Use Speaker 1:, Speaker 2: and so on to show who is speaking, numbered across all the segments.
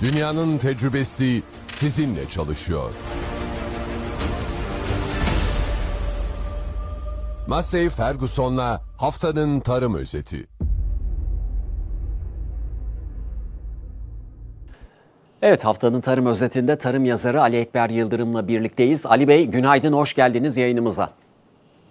Speaker 1: Dünyanın tecrübesi sizinle çalışıyor. Massey Ferguson'la haftanın tarım özeti.
Speaker 2: Evet haftanın tarım özetinde tarım yazarı Ali Ekber Yıldırım'la birlikteyiz. Ali Bey günaydın, hoş geldiniz yayınımıza.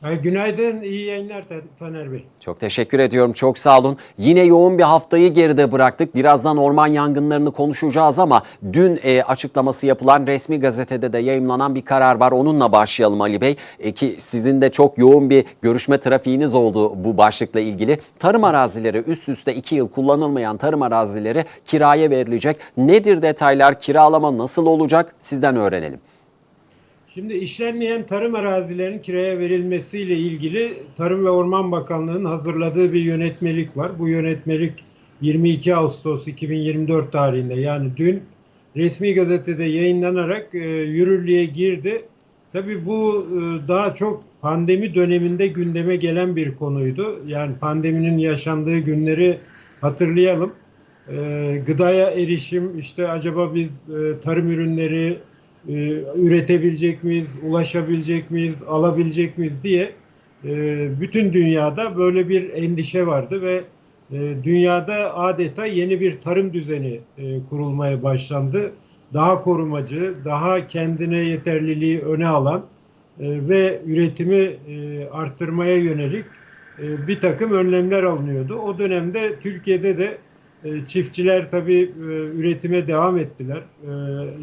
Speaker 3: Günaydın, iyi yayınlar Tan- Taner Bey.
Speaker 2: Çok teşekkür ediyorum, çok sağ olun. Yine yoğun bir haftayı geride bıraktık. Birazdan orman yangınlarını konuşacağız ama dün e, açıklaması yapılan resmi gazetede de yayımlanan bir karar var. Onunla başlayalım Ali Bey. E, ki sizin de çok yoğun bir görüşme trafiğiniz oldu bu başlıkla ilgili. Tarım arazileri üst üste iki yıl kullanılmayan tarım arazileri kiraya verilecek. Nedir detaylar, kiralama nasıl olacak sizden öğrenelim.
Speaker 3: Şimdi işlenmeyen tarım arazilerinin kiraya verilmesiyle ilgili Tarım ve Orman Bakanlığı'nın hazırladığı bir yönetmelik var. Bu yönetmelik 22 Ağustos 2024 tarihinde yani dün resmi gazetede yayınlanarak e, yürürlüğe girdi. Tabii bu e, daha çok pandemi döneminde gündeme gelen bir konuydu. Yani pandeminin yaşandığı günleri hatırlayalım. E, gıdaya erişim işte acaba biz e, tarım ürünleri e, üretebilecek miyiz, ulaşabilecek miyiz, alabilecek miyiz diye e, bütün dünyada böyle bir endişe vardı ve e, dünyada adeta yeni bir tarım düzeni kurulmaya başlandı. Daha korumacı, daha kendine yeterliliği öne alan ve üretimi arttırmaya yönelik bir takım önlemler alınıyordu. O dönemde Türkiye'de de çiftçiler tabii e, üretime devam ettiler. E,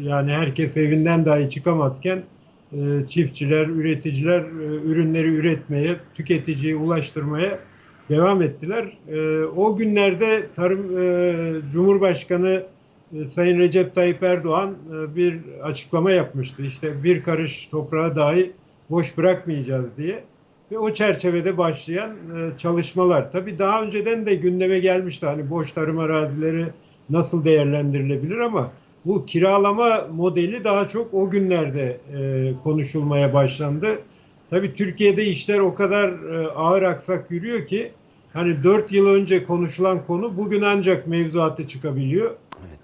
Speaker 3: yani herkes evinden dahi çıkamazken e, çiftçiler, üreticiler e, ürünleri üretmeye, tüketiciye ulaştırmaya devam ettiler. E, o günlerde Tarım e, Cumhurbaşkanı e, Sayın Recep Tayyip Erdoğan e, bir açıklama yapmıştı. İşte bir karış toprağı dahi boş bırakmayacağız diye ve o çerçevede başlayan e, çalışmalar. Tabii daha önceden de gündeme gelmişti hani boş tarım arazileri nasıl değerlendirilebilir ama bu kiralama modeli daha çok o günlerde e, konuşulmaya başlandı. Tabii Türkiye'de işler o kadar e, ağır aksak yürüyor ki hani 4 yıl önce konuşulan konu bugün ancak mevzuatı çıkabiliyor.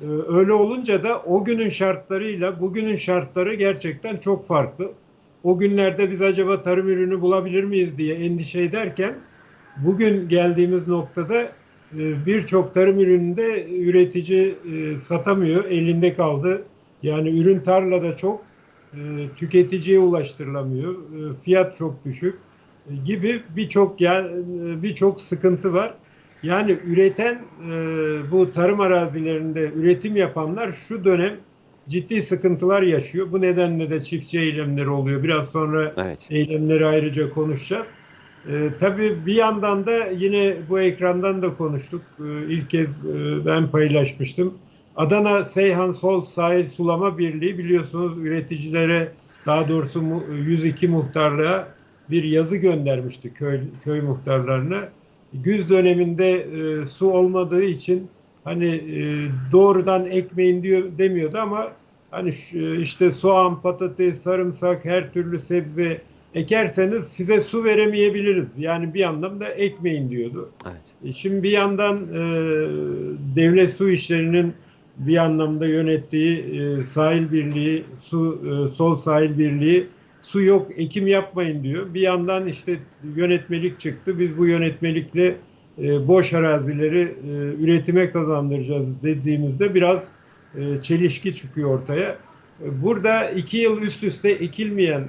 Speaker 3: E, öyle olunca da o günün şartlarıyla bugünün şartları gerçekten çok farklı o günlerde biz acaba tarım ürünü bulabilir miyiz diye endişe ederken bugün geldiğimiz noktada e, birçok tarım ürününde üretici e, satamıyor, elinde kaldı. Yani ürün tarlada çok, e, tüketiciye ulaştırılamıyor, fiyat çok düşük gibi birçok birçok sıkıntı var. Yani üreten bu tarım arazilerinde üretim yapanlar şu dönem ciddi sıkıntılar yaşıyor. Bu nedenle de çiftçi eylemleri oluyor. Biraz sonra
Speaker 2: Evet.
Speaker 3: eylemleri ayrıca konuşacağız. Ee, tabii bir yandan da yine bu ekrandan da konuştuk. Ee, ilk kez e, ben paylaşmıştım. Adana Seyhan Sol Sahil Sulama Birliği biliyorsunuz üreticilere daha doğrusu mu- 102 muhtarlığa bir yazı göndermişti köy, köy muhtarlarına. Güz döneminde e, su olmadığı için hani e, doğrudan ekmeğin diyor demiyordu ama hani şu- işte soğan, patates, sarımsak, her türlü sebze ekerseniz size su veremeyebiliriz. Yani bir anlamda ekmeğin diyordu.
Speaker 2: Evet.
Speaker 3: E, Şimdi bir yandan e, devlet su işlerinin bir anlamda yönettiği e, sahil birliği, su e, sol sahil birliği su yok ekim yapmayın diyor. Bir yandan işte yönetmelik çıktı. Biz bu yönetmelikle e, boş arazileri e, üretime kazandıracağız dediğimizde biraz e, çelişki çıkıyor ortaya. Burada iki yıl üst üste ekilmeyen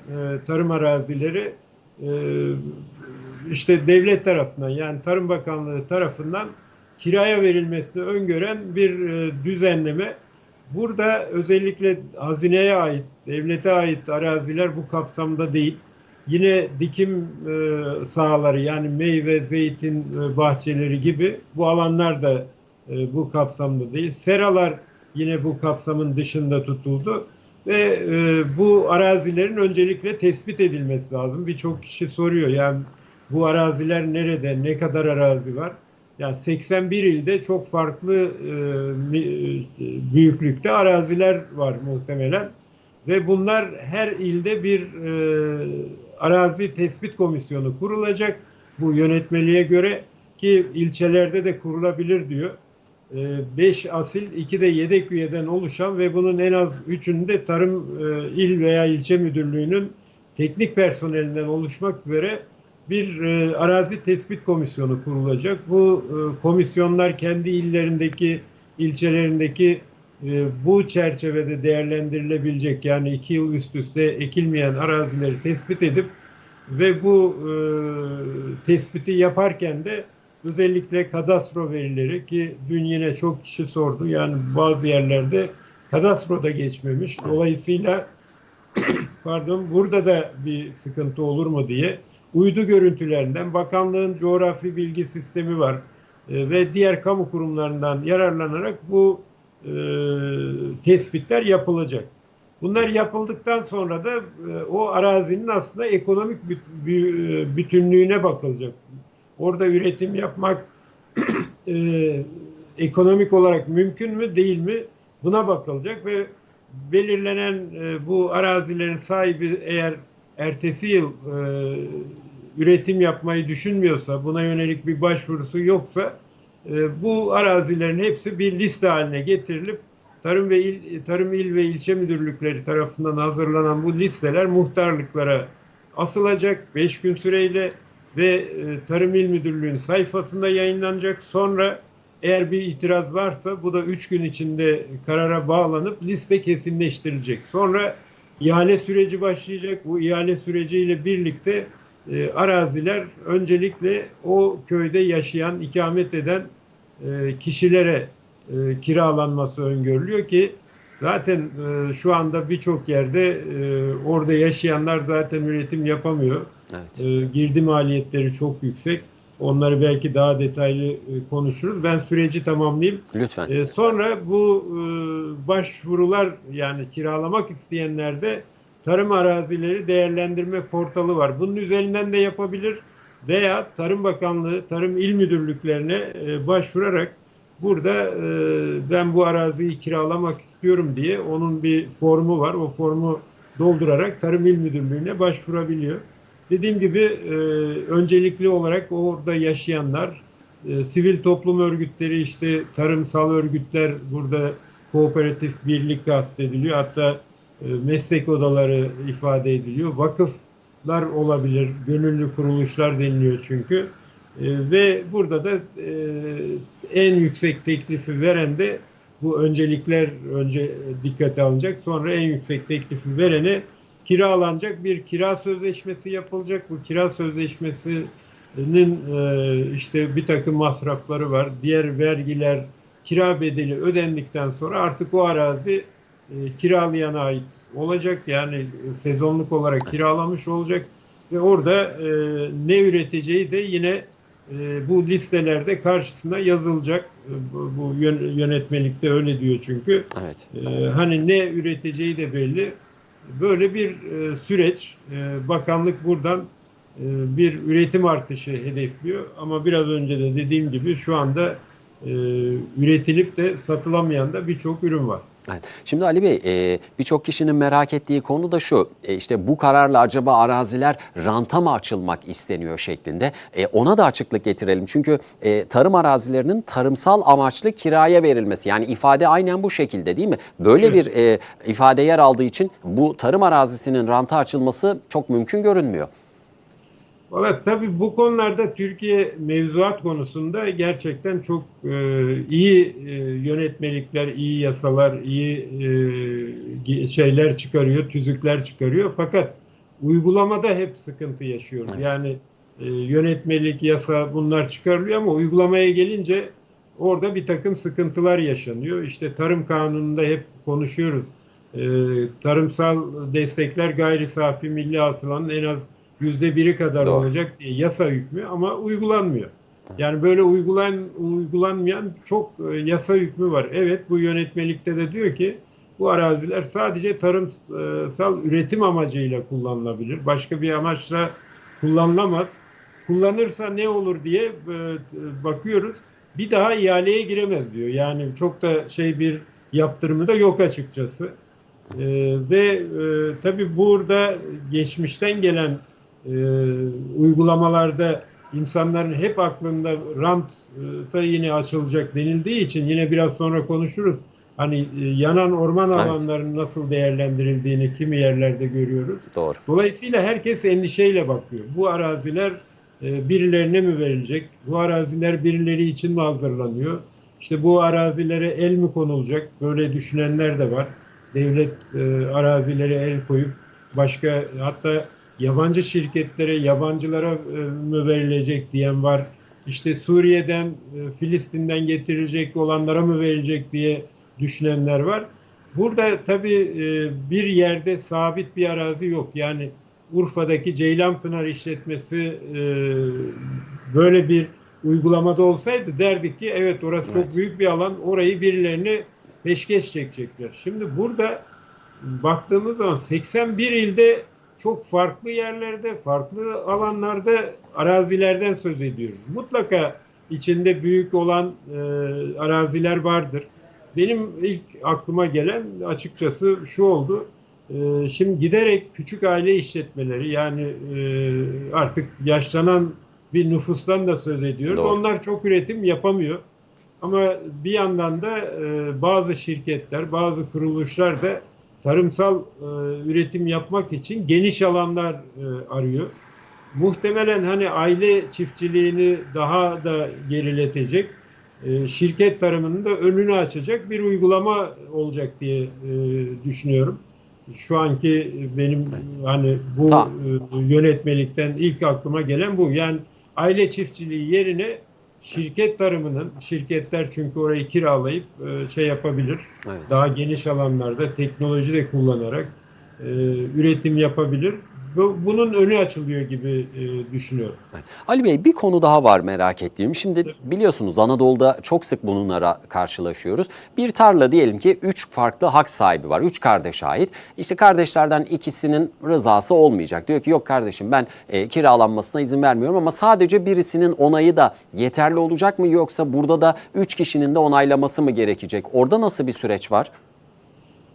Speaker 3: tarım arazileri işte devlet tarafından yani Tarım Bakanlığı tarafından kiraya verilmesini öngören bir düzenleme. Burada özellikle hazineye ait, devlete ait araziler bu kapsamda değil. Yine dikim e, sahaları yani meyve, zeytin e, bahçeleri gibi bu alanlar da e, bu kapsamda değil. Seralar yine bu kapsamın dışında tutuldu ve bu arazilerin öncelikle tespit edilmesi lazım. Birçok kişi soruyor yani bu araziler nerede, ne kadar arazi var? Yani 81 ilde çok farklı büyüklükte araziler var muhtemelen ve bunlar her ilde bir e, arazi tespit komisyonu kurulacak bu yönetmeliğe göre ki ilçelerde de kurulabilir diyor. 5 asil, 2 de yedek üyeden oluşan ve bunun en az 3'ünde tarım e, il veya ilçe müdürlüğünün teknik personelinden oluşmak üzere bir e, arazi tespit komisyonu kurulacak. Bu e, komisyonlar kendi illerindeki, ilçelerindeki bu çerçevede değerlendirilebilecek yani iki yıl üst üste ekilmeyen arazileri tespit edip ve bu e, tespiti yaparken de özellikle kadastro verileri ki dün yine çok kişi sordu yani bazı yerlerde kadastroda geçmemiş. Dolayısıyla pardon burada da bir sıkıntı olur mu diye uydu görüntülerinden bakanlığın coğrafi bilgi sistemi var e, ve diğer kamu kurumlarından yararlanarak bu e, tespitler yapılacak. Bunlar yapıldıktan sonra da e, o arazinin aslında ekonomik e, bütünlüğüne bakılacak. Orada üretim yapmak e, ekonomik olarak mümkün mü değil mi buna bakılacak ve belirlenen e, bu arazilerin sahibi eğer ertesi yıl e, üretim yapmayı düşünmüyorsa, buna yönelik bir başvurusu yoksa e, bu arazilerin hepsi bir liste haline getirilip Tarım ve il, Tarım İl ve ilçe müdürlükleri tarafından hazırlanan bu listeler muhtarlıklara asılacak 5 gün süreyle ve e, Tarım İl Müdürlüğü'nün sayfasında yayınlanacak. Sonra eğer bir itiraz varsa bu da 3 gün içinde karara bağlanıp liste kesinleştirilecek. Sonra ihale süreci başlayacak. Bu ihale süreciyle birlikte e, araziler öncelikle o köyde yaşayan, ikamet eden e, kişilere e, kiralanması öngörülüyor ki zaten e, şu anda birçok yerde e, orada yaşayanlar zaten üretim yapamıyor.
Speaker 2: Evet.
Speaker 3: E, girdi maliyetleri çok yüksek. Onları belki daha detaylı e, konuşuruz. Ben süreci tamamlayayım.
Speaker 2: Lütfen.
Speaker 3: E, sonra bu e, başvurular yani kiralamak isteyenlerde tarım arazileri değerlendirme portalı var. Bunun üzerinden de yapabilir veya Tarım Bakanlığı, Tarım İl Müdürlüklerine e, başvurarak burada e, ben bu araziyi kiralamak istiyorum diye onun bir formu var. O formu doldurarak Tarım İl Müdürlüğü'ne başvurabiliyor. Dediğim gibi e, öncelikli olarak orada yaşayanlar, e, sivil toplum örgütleri işte tarımsal örgütler burada kooperatif birlik kastediliyor. Hatta meslek odaları ifade ediliyor. Vakıflar olabilir, gönüllü kuruluşlar deniliyor çünkü. E, ve burada da e, en yüksek teklifi veren de bu öncelikler önce dikkate alınacak. Sonra en yüksek teklifi verene kiralanacak bir kira sözleşmesi yapılacak. Bu kira sözleşmesinin e, işte bir takım masrafları var. Diğer vergiler, kira bedeli ödendikten sonra artık o arazi e, kiralayana ait olacak. Yani e, sezonluk olarak kiralamış olacak ve orada e, ne üreteceği de yine e, bu listelerde karşısına yazılacak. E, bu, bu yön- yönetmelikte öyle diyor çünkü.
Speaker 2: Evet.
Speaker 3: Ee, hani ne üreteceği de belli. Böyle bir e, süreç. E, bakanlık buradan e, bir üretim artışı hedefliyor. Ama biraz önce de dediğim gibi şu anda e, üretilip de satılamayan da birçok ürün var.
Speaker 2: Evet. Şimdi Ali Bey e, birçok kişinin merak ettiği konu da şu e, işte bu kararla acaba araziler ranta mı açılmak isteniyor şeklinde E, ona da açıklık getirelim. Çünkü e, tarım arazilerinin tarımsal amaçlı kiraya verilmesi yani ifade aynen bu şekilde değil mi? Böyle bir e, ifade yer aldığı için bu tarım arazisinin ranta açılması çok mümkün görünmüyor.
Speaker 3: Valla tabii bu konularda Türkiye mevzuat konusunda gerçekten çok e, iyi e, yönetmelikler, iyi yasalar, iyi e, şeyler çıkarıyor, tüzükler çıkarıyor. Fakat uygulamada hep sıkıntı yaşıyoruz.
Speaker 2: Evet.
Speaker 3: Yani e, yönetmelik, yasa bunlar çıkarılıyor ama uygulamaya gelince orada bir takım sıkıntılar yaşanıyor. İşte tarım kanununda hep konuşuyoruz. E, tarımsal destekler gayri safi milli hasılanın en az yüzde biri kadar
Speaker 2: Doğru.
Speaker 3: olacak diye yasa hükmü ama uygulanmıyor. Yani böyle uygulan uygulanmayan çok e, yasa hükmü var. Evet bu yönetmelikte de diyor ki bu araziler sadece tarımsal üretim amacıyla kullanılabilir. Başka bir amaçla kullanılamaz. Kullanırsa ne olur diye e, bakıyoruz. Bir daha ihaleye giremez diyor. Yani çok da şey bir yaptırımı da yok açıkçası. Ee, ve e, tabii burada geçmişten gelen uygulamalarda insanların hep aklında rant da yine açılacak denildiği için yine biraz sonra konuşuruz. Hani e, yanan orman
Speaker 2: Evet.
Speaker 3: alanlarının nasıl değerlendirildiğini kimi yerlerde görüyoruz.
Speaker 2: Doğru.
Speaker 3: Dolayısıyla herkes endişeyle bakıyor. Bu araziler e, birilerine mi verilecek? Bu araziler birileri için mi hazırlanıyor? İşte bu arazilere el mi konulacak? Böyle düşünenler de var. Devlet e, arazilere el koyup başka hatta yabancı şirketlere, yabancılara e, mı verilecek diyen var. İşte Suriye'den, e, Filistin'den getirilecek olanlara mı verilecek diye düşünenler var. Burada tabii e, bir yerde sabit bir arazi yok. Yani Urfa'daki Ceylanpınar işletmesi e, böyle bir uygulamada olsaydı derdik ki evet orası
Speaker 2: Evet.
Speaker 3: çok büyük bir alan orayı birilerine peşkeş çekecekler. Şimdi burada baktığımız zaman 81 ilde çok farklı yerlerde, farklı alanlarda arazilerden söz ediyoruz. Mutlaka içinde büyük olan e, araziler vardır. Benim ilk aklıma gelen açıkçası şu oldu. E, şimdi giderek küçük aile işletmeleri yani e, artık yaşlanan bir nüfustan da söz ediyoruz.
Speaker 2: Doğru.
Speaker 3: Onlar çok üretim yapamıyor. Ama bir yandan da e, bazı şirketler, bazı kuruluşlar da tarımsal e, üretim yapmak için geniş alanlar e, arıyor. Muhtemelen hani aile çiftçiliğini daha da geriletecek, e, şirket tarımının da önünü açacak bir uygulama olacak diye e, düşünüyorum. Şu anki benim hani bu
Speaker 2: Tamam.
Speaker 3: e, yönetmelikten ilk aklıma gelen bu. Yani aile çiftçiliği yerine şirket tarımının, şirketler çünkü orayı kiralayıp e, şey yapabilir.
Speaker 2: Evet.
Speaker 3: Daha geniş alanlarda teknoloji de kullanarak e, üretim yapabilir. Bu, bunun önü açılıyor gibi e, düşünüyorum.
Speaker 2: Ali Bey bir konu daha var merak ettiğim. Şimdi biliyorsunuz Anadolu'da çok sık bununla karşılaşıyoruz. Bir tarla diyelim ki 3 farklı hak sahibi var. 3 kardeş ait. İşte kardeşlerden ikisinin rızası olmayacak. Diyor ki yok kardeşim ben e, kiralanmasına izin vermiyorum ama sadece birisinin onayı da yeterli olacak mı yoksa burada da 3 kişinin de onaylaması mı gerekecek? Orada nasıl bir süreç var?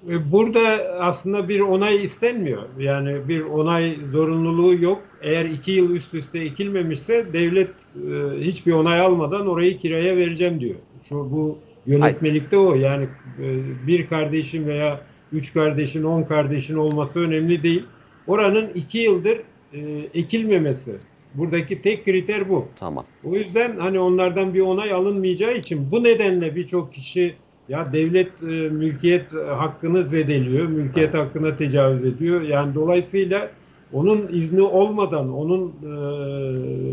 Speaker 3: E, Burada aslında bir onay istenmiyor. Yani bir onay zorunluluğu yok. Eğer iki yıl üst üste ekilmemişse devlet e, hiçbir onay almadan orayı kiraya vereceğim diyor. Şu bu yönetmelikte o. Yani e, bir kardeşin veya üç kardeşin, on kardeşin olması önemli değil. Oranın iki yıldır e, ekilmemesi. Buradaki tek kriter bu.
Speaker 2: Tamam.
Speaker 3: O yüzden hani onlardan bir onay alınmayacağı için bu nedenle birçok kişi ya devlet e, mülkiyet hakkını zedeliyor, mülkiyet hakkına tecavüz ediyor. Yani dolayısıyla onun izni olmadan, onun e,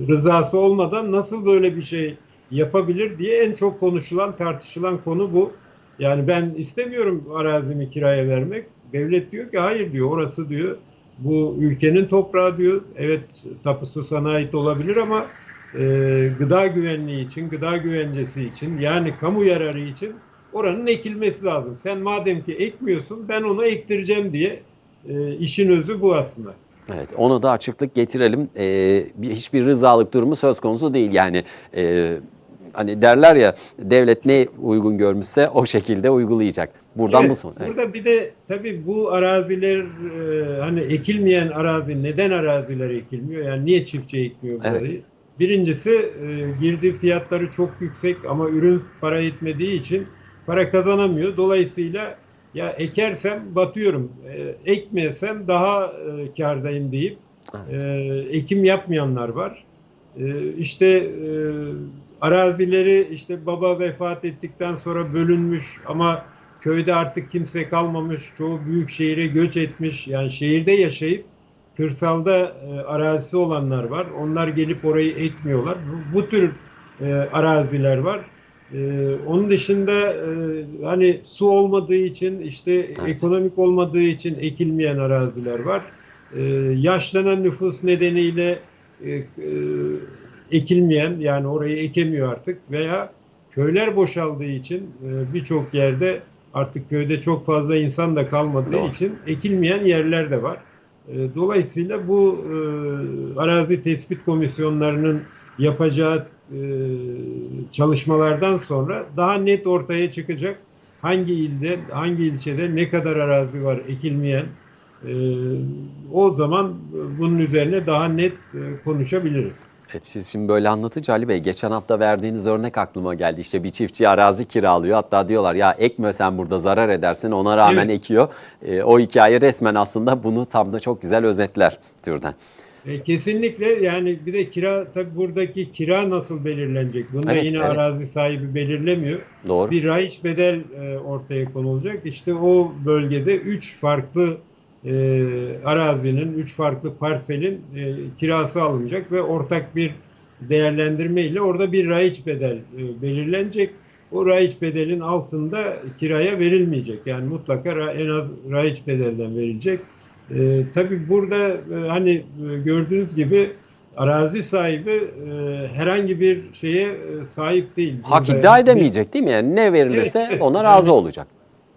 Speaker 3: rızası olmadan nasıl böyle bir şey yapabilir diye en çok konuşulan, tartışılan konu bu. Yani ben istemiyorum arazimi kiraya vermek. Devlet diyor ki hayır diyor, orası diyor bu ülkenin toprağı diyor. Evet tapusu sana ait olabilir ama e, gıda güvenliği için, gıda güvencesi için yani kamu yararı için oranın ekilmesi lazım. Sen madem ki ekmiyorsun ben onu ektireceğim diye e, işin özü bu aslında.
Speaker 2: Evet, ona da açıklık getirelim. Ee, bir- hiçbir rızalık durumu söz konusu değil. Yani e, hani derler ya devlet ne uygun görmüşse o şekilde uygulayacak. Buradan
Speaker 3: Evet,
Speaker 2: bu son. Evet.
Speaker 3: Burada bir de tabii bu araziler e, hani ekilmeyen arazi neden araziler ekilmiyor? Yani niye çiftçi ekmiyor burayı?
Speaker 2: Evet.
Speaker 3: Birincisi e, girdi fiyatları çok yüksek ama ürün para etmediği için para kazanamıyor. Dolayısıyla ya ekersem batıyorum, e, ekmeyesem daha e, kârdayım deyip e, ekim yapmayanlar var. E, işte e, arazileri işte baba vefat ettikten sonra bölünmüş ama köyde artık kimse kalmamış. Çoğu büyük şehire göç etmiş. Yani şehirde yaşayıp kırsalda e, arazisi olanlar var. Onlar gelip orayı ekmiyorlar. Bu, bu tür e, araziler var. E, onun dışında e, hani su olmadığı için işte ekonomik olmadığı için ekilmeyen araziler var. E, yaşlanan nüfus nedeniyle e, e, ekilmeyen yani orayı ekemiyor artık veya köyler boşaldığı için e, birçok yerde artık köyde çok fazla insan da kalmadığı
Speaker 2: Doğru.
Speaker 3: için ekilmeyen yerler de var. E, Dolayısıyla bu e, arazi tespit komisyonlarının yapacağı e, çalışmalardan sonra daha net ortaya çıkacak hangi ilde, hangi ilçede ne kadar arazi var ekilmeyen. E, o zaman bunun üzerine daha net e, konuşabiliriz.
Speaker 2: Evet, siz şimdi böyle anlatınca Ali Bey geçen hafta verdiğiniz örnek aklıma geldi. İşte bir çiftçi arazi kiralıyor. Hatta diyorlar ya ekme sen burada zarar edersin ona rağmen
Speaker 3: Evet.
Speaker 2: ekiyor. E, o hikaye resmen aslında bunu tam da çok güzel özetler türden.
Speaker 3: E, kesinlikle yani bir de kira tabii buradaki kira nasıl belirlenecek? Bunu
Speaker 2: Evet,
Speaker 3: yine
Speaker 2: evet.
Speaker 3: arazi sahibi belirlemiyor.
Speaker 2: Doğru.
Speaker 3: Bir raiç bedel e, ortaya konulacak. İşte o bölgede 3 farklı e, arazinin, 3 farklı parselin e, kirası alınacak ve ortak bir değerlendirme ile orada bir raiç bedel e, belirlenecek. O raiç bedelin altında kiraya verilmeyecek. Yani mutlaka en az raiç bedelden verilecek. E, tabii burada e, hani e, gördüğünüz gibi arazi sahibi e, herhangi bir şeye e, sahip değil.
Speaker 2: Hak
Speaker 3: Burada
Speaker 2: iddia edemeyecek değil mi? Yani ne verilirse
Speaker 3: Evet, evet.
Speaker 2: ona razı olacak.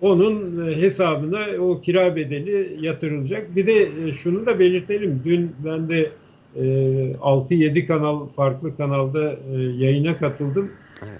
Speaker 3: onun e, hesabına o kira bedeli yatırılacak. Bir de e, şunu da belirtelim. Dün ben de e, 6-7 kanal farklı kanalda e, yayına katıldım.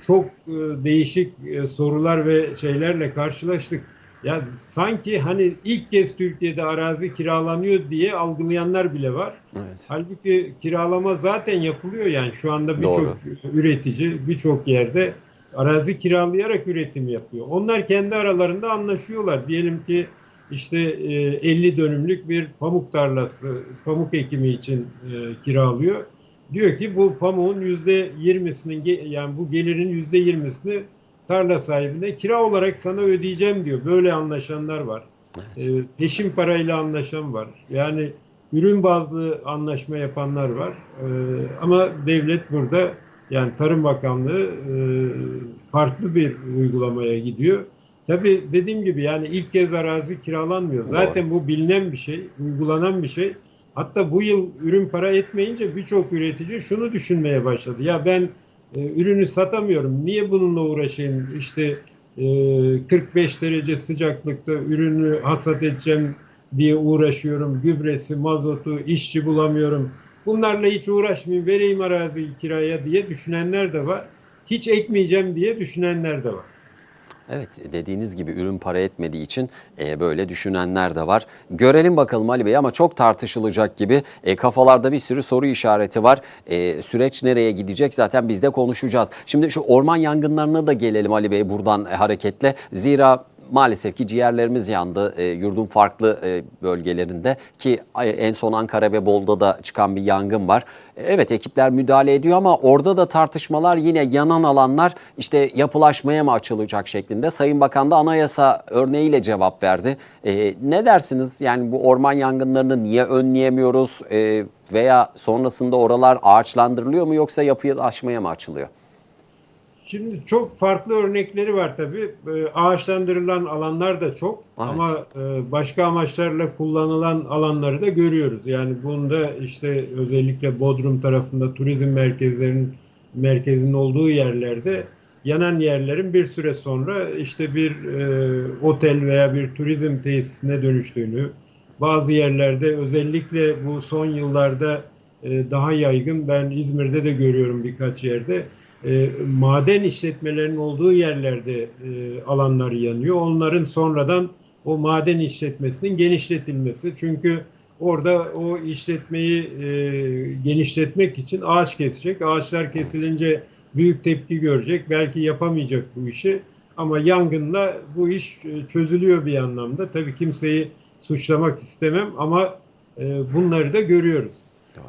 Speaker 3: Çok e, değişik e, sorular ve şeylerle karşılaştık. Ya sanki hani ilk kez Türkiye'de arazi kiralanıyor diye algılayanlar bile var.
Speaker 2: Evet.
Speaker 3: Halbuki kiralama zaten yapılıyor yani şu anda birçok üretici birçok yerde arazi kiralayarak üretim yapıyor. Onlar kendi aralarında anlaşıyorlar. Diyelim ki işte e, 50 dönümlük bir pamuk tarlası pamuk ekimi için e, kiralıyor. Diyor ki bu pamuğun yüzde yirmisinin yani bu gelirin yüzde yirmisini tarla sahibine kira olarak sana ödeyeceğim diyor. Böyle anlaşanlar var. E, peşin parayla anlaşan var. Yani ürün bazlı anlaşma yapanlar var. E, ama devlet burada yani Tarım Bakanlığı e, farklı bir uygulamaya gidiyor. Tabii dediğim gibi yani ilk kez arazi kiralanmıyor. Zaten bu bilinen bir şey, uygulanan bir şey. Hatta bu yıl ürün para etmeyince birçok üretici şunu düşünmeye başladı. Ya ben e, ürünü satamıyorum. Niye bununla uğraşayım? İşte e, 45 derece sıcaklıkta ürünü hasat edeceğim diye uğraşıyorum. Gübresi, mazotu, işçi bulamıyorum. Bunlarla hiç uğraşmayayım, vereyim araziyi kiraya diye düşünenler de var. Hiç ekmeyeceğim diye düşünenler de var.
Speaker 2: Evet dediğiniz gibi ürün para etmediği için e, böyle düşünenler de var. Görelim bakalım Ali Bey ama çok tartışılacak gibi e, kafalarda bir sürü soru işareti var. E, süreç nereye gidecek zaten biz de konuşacağız. Şimdi şu orman yangınlarına da gelelim Ali Bey buradan e, hareketle. Zira maalesef ki ciğerlerimiz yandı e, yurdun farklı e, bölgelerinde ki e, en son Ankara ve Bolu'da da çıkan bir yangın var. E, evet ekipler müdahale ediyor ama orada da tartışmalar yine yanan alanlar işte yapılaşmaya mı açılacak şeklinde. Sayın Bakan da anayasa örneğiyle cevap verdi. E, ne dersiniz yani bu orman yangınlarını niye önleyemiyoruz E, veya sonrasında oralar ağaçlandırılıyor mu yoksa yapılaşmaya mı açılıyor?
Speaker 3: Şimdi çok farklı örnekleri var tabii. Ee, Ağaçlandırılan alanlar da çok
Speaker 2: Evet.
Speaker 3: ama e, başka amaçlarla kullanılan alanları da görüyoruz. Yani bunda işte özellikle Bodrum tarafında turizm merkezlerinin merkezinin olduğu yerlerde yanan yerlerin bir süre sonra işte bir e, otel veya bir turizm tesisine dönüştüğünü, bazı yerlerde özellikle bu son yıllarda e, daha yaygın ben İzmir'de de görüyorum birkaç yerde e, maden işletmelerinin olduğu yerlerde e, alanlar yanıyor. Onların sonradan o maden işletmesinin genişletilmesi. Çünkü orada o işletmeyi e, genişletmek için ağaç kesecek. Ağaçlar kesilince büyük tepki görecek. Belki yapamayacak bu işi. Ama yangınla bu iş e, çözülüyor bir anlamda. Tabii kimseyi suçlamak istemem ama e, bunları da görüyoruz.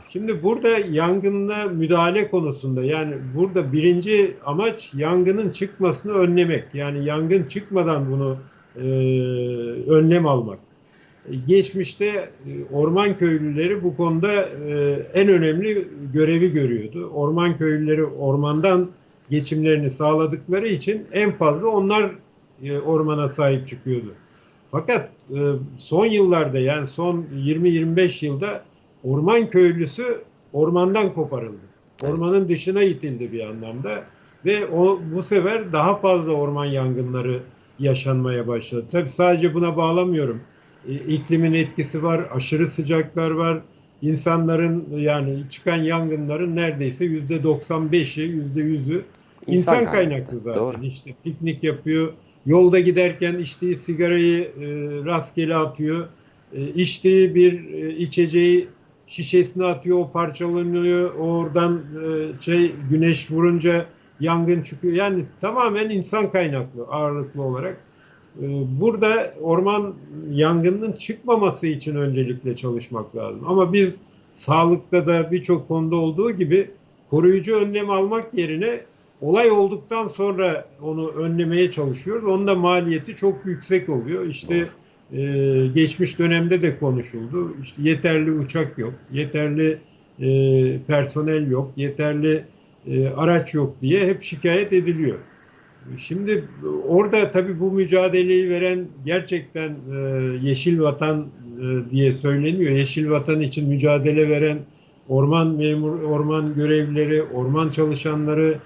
Speaker 3: Şimdi burada yangınla müdahale konusunda yani burada birinci amaç yangının çıkmasını önlemek. Yani yangın çıkmadan bunu e, önlem almak. Geçmişte e, orman köylüleri bu konuda e, en önemli görevi görüyordu. Orman köylüleri ormandan geçimlerini sağladıkları için en fazla onlar e, ormana sahip çıkıyordu. Fakat e, son yıllarda yani son 20-25 yılda orman köylüsü ormandan koparıldı. Ormanın dışına itildi bir anlamda ve o bu sefer daha fazla orman yangınları yaşanmaya başladı. Tabii sadece buna bağlamıyorum. E, iklimin etkisi var, aşırı sıcaklar var. İnsanların yani çıkan yangınların neredeyse yüzde 95'i, yüzde 100'ü
Speaker 2: İnsan
Speaker 3: insan,
Speaker 2: kaynaklı.
Speaker 3: zaten.
Speaker 2: Doğru.
Speaker 3: İşte piknik yapıyor, yolda giderken içtiği sigarayı e, rastgele atıyor, e, içtiği bir e, içeceği şişesini atıyor, o parçalanıyor, oradan e, şey güneş vurunca yangın çıkıyor. Yani tamamen insan kaynaklı ağırlıklı olarak. E, Burada orman yangının çıkmaması için öncelikle çalışmak lazım. Ama biz sağlıkta da birçok konuda olduğu gibi koruyucu önlem almak yerine olay olduktan sonra onu önlemeye çalışıyoruz. Onun da maliyeti çok yüksek oluyor. İşte e, geçmiş dönemde de konuşuldu. İşte yeterli uçak yok, yeterli e, personel yok, yeterli e, araç yok diye hep şikayet ediliyor. Şimdi orada tabii bu mücadeleyi veren gerçekten e, Yeşil Vatan e, diye söyleniyor. Yeşil Vatan için mücadele veren orman memur, orman görevlileri, orman çalışanları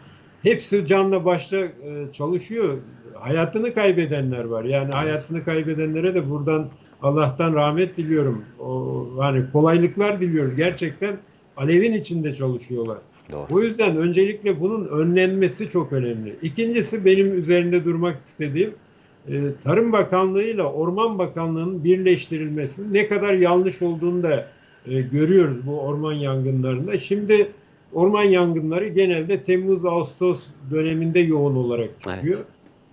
Speaker 3: hepsi canla başla e, çalışıyor. Hayatını kaybedenler var. Yani hayatını kaybedenlere de buradan Allah'tan rahmet diliyorum. O, hani kolaylıklar diliyoruz. Gerçekten alevin içinde çalışıyorlar.
Speaker 2: Doğru.
Speaker 3: O yüzden öncelikle bunun önlenmesi çok önemli. İkincisi benim üzerinde durmak istediğim e, Tarım Bakanlığı ile Orman Bakanlığı'nın birleştirilmesi ne kadar yanlış olduğunu da e, görüyoruz bu orman yangınlarında. Şimdi orman yangınları genelde Temmuz-Ağustos döneminde yoğun olarak çıkıyor.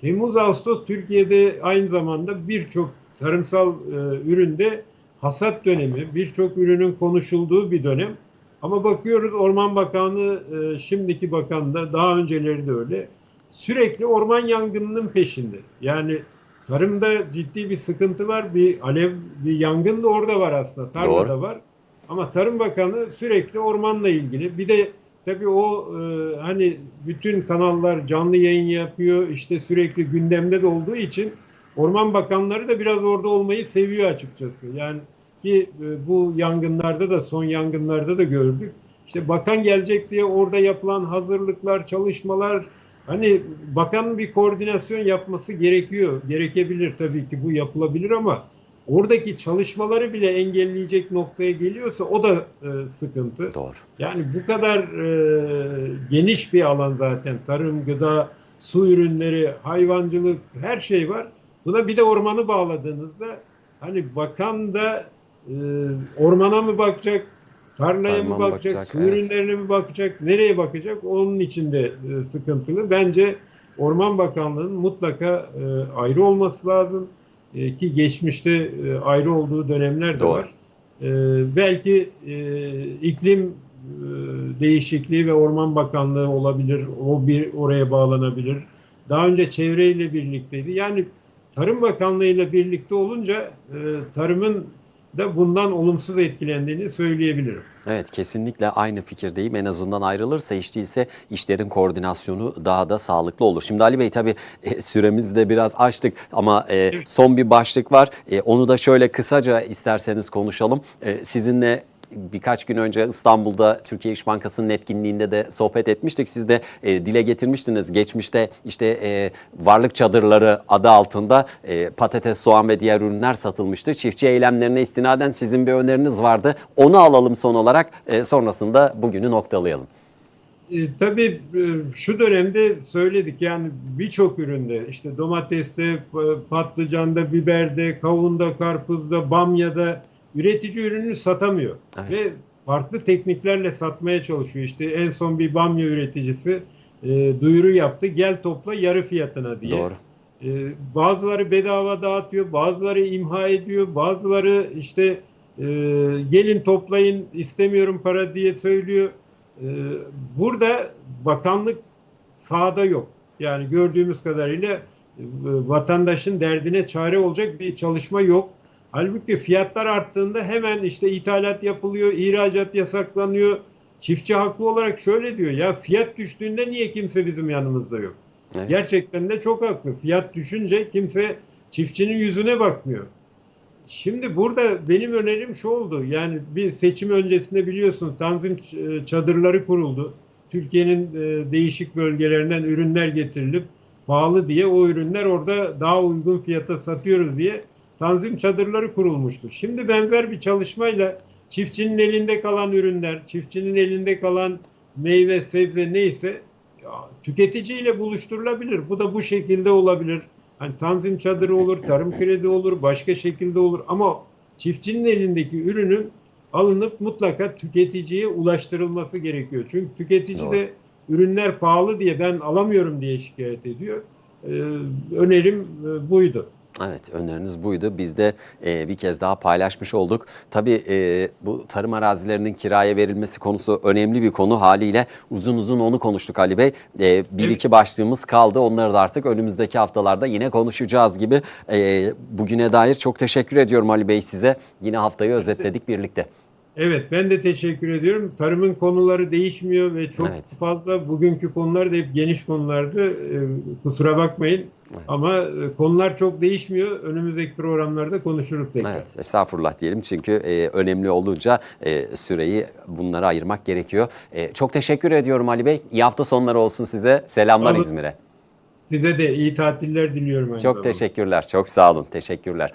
Speaker 3: Temmuz-Ağustos Türkiye'de aynı zamanda birçok tarımsal e, üründe hasat dönemi, birçok ürünün konuşulduğu bir dönem. Ama bakıyoruz Orman Bakanlığı, e, şimdiki bakan da daha önceleri de öyle. Sürekli orman yangınının peşinde. Yani tarımda ciddi bir sıkıntı var. Bir alev, bir yangın da orada var aslında. Tarlada
Speaker 2: Doğru.
Speaker 3: var. Ama Tarım Bakanı sürekli ormanla ilgili. Bir de tabii o e, hani bütün kanallar canlı yayın yapıyor. İşte sürekli gündemde de olduğu için Orman Bakanları da biraz orada olmayı seviyor açıkçası. Yani ki e, bu yangınlarda da son yangınlarda da gördük. İşte bakan gelecek diye orada yapılan hazırlıklar, çalışmalar hani bakanın bir koordinasyon yapması gerekiyor. Gerekebilir tabii ki bu yapılabilir ama oradaki çalışmaları bile engelleyecek noktaya geliyorsa o da e, sıkıntı.
Speaker 2: Doğru.
Speaker 3: Yani bu kadar e, geniş bir alan zaten tarım, gıda, su ürünleri, hayvancılık her şey var. Buna bir de ormanı bağladığınızda hani bakan da e, ormana mı bakacak, tarlaya
Speaker 2: Tarıma
Speaker 3: mı bakacak,
Speaker 2: bakacak,
Speaker 3: su
Speaker 2: evet.
Speaker 3: ürünlerine mi bakacak, nereye bakacak onun için de e, sıkıntılı. Bence Orman Bakanlığı'nın mutlaka e, ayrı olması lazım. E, ki geçmişte e, ayrı olduğu dönemler de
Speaker 2: Doğru.
Speaker 3: var. E, belki e, iklim e, değişikliği ve Orman Bakanlığı olabilir. O bir oraya bağlanabilir. Daha önce çevreyle birlikteydi. Yani Tarım Bakanlığı ile birlikte olunca e, tarımın da bundan olumsuz etkilendiğini söyleyebilirim.
Speaker 2: Evet kesinlikle aynı fikirdeyim. En azından ayrılırsa hiç değilse işlerin koordinasyonu daha da sağlıklı olur. Şimdi Ali Bey tabii e, süremizi de biraz açtık ama e, son bir başlık var. E, onu da şöyle kısaca isterseniz konuşalım. E, sizinle birkaç gün önce İstanbul'da Türkiye İş Bankası'nın etkinliğinde de sohbet etmiştik. Siz de e, dile getirmiştiniz. Geçmişte işte e, varlık çadırları adı altında e, patates, soğan ve diğer ürünler satılmıştı. Çiftçi eylemlerine istinaden sizin bir öneriniz vardı. Onu alalım son olarak. E, sonrasında bugünü noktalayalım.
Speaker 3: E, tabii e, şu dönemde söyledik yani birçok üründe işte domateste, patlıcanda, biberde, kavunda, karpuzda, bamyada üretici ürünü satamıyor.
Speaker 2: Evet.
Speaker 3: Ve farklı tekniklerle satmaya çalışıyor. İşte en son bir bamya üreticisi e, duyuru yaptı. Gel topla yarı fiyatına diye.
Speaker 2: Doğru.
Speaker 3: E, bazıları bedava dağıtıyor, bazıları imha ediyor, bazıları işte e, gelin toplayın istemiyorum para diye söylüyor. E, burada bakanlık sahada yok. Yani gördüğümüz kadarıyla e, vatandaşın derdine çare olacak bir çalışma yok. Halbuki fiyatlar arttığında hemen işte ithalat yapılıyor, ihracat yasaklanıyor. Çiftçi haklı olarak şöyle diyor ya fiyat düştüğünde niye kimse bizim yanımızda yok?
Speaker 2: Evet.
Speaker 3: Gerçekten de çok haklı. Fiyat düşünce kimse çiftçinin yüzüne bakmıyor. Şimdi burada benim önerim şu oldu. Yani bir seçim öncesinde biliyorsunuz tanzim ç- çadırları kuruldu. Türkiye'nin e, değişik bölgelerinden ürünler getirilip pahalı diye o ürünler orada daha uygun fiyata satıyoruz diye tanzim çadırları kurulmuştu. Şimdi benzer bir çalışmayla çiftçinin elinde kalan ürünler, çiftçinin elinde kalan meyve, sebze neyse ya, tüketiciyle buluşturulabilir. Bu da bu şekilde olabilir. Hani tanzim çadırı olur, tarım kredi olur, başka şekilde olur ama çiftçinin elindeki ürünün alınıp mutlaka tüketiciye ulaştırılması gerekiyor. Çünkü tüketici
Speaker 2: Doğru.
Speaker 3: de ürünler pahalı diye ben alamıyorum diye şikayet ediyor. Ee, önerim e, buydu.
Speaker 2: Evet öneriniz buydu. Biz de e, bir kez daha paylaşmış olduk. Tabii e, bu tarım arazilerinin kiraya verilmesi konusu önemli bir konu haliyle uzun uzun onu konuştuk Ali Bey. E, bir
Speaker 3: Evet.
Speaker 2: iki başlığımız kaldı. Onları da artık önümüzdeki haftalarda yine konuşacağız gibi. E, bugüne dair çok teşekkür ediyorum Ali Bey size. Yine haftayı özetledik birlikte.
Speaker 3: Evet ben de teşekkür ediyorum. Tarımın konuları değişmiyor ve çok
Speaker 2: Evet.
Speaker 3: fazla bugünkü konular da hep geniş konulardı. Ee, kusura bakmayın. Ama e, konular çok değişmiyor. Önümüzdeki programlarda konuşuruz tekrar.
Speaker 2: Evet estağfurullah diyelim çünkü e, önemli olunca e, süreyi bunlara ayırmak gerekiyor. E, çok teşekkür ediyorum Ali Bey. İyi hafta sonları olsun size. Selamlar. İzmir'e.
Speaker 3: Size de iyi tatiller diliyorum.
Speaker 2: Çok
Speaker 3: zamanda.
Speaker 2: teşekkürler. Çok sağ olun. Teşekkürler.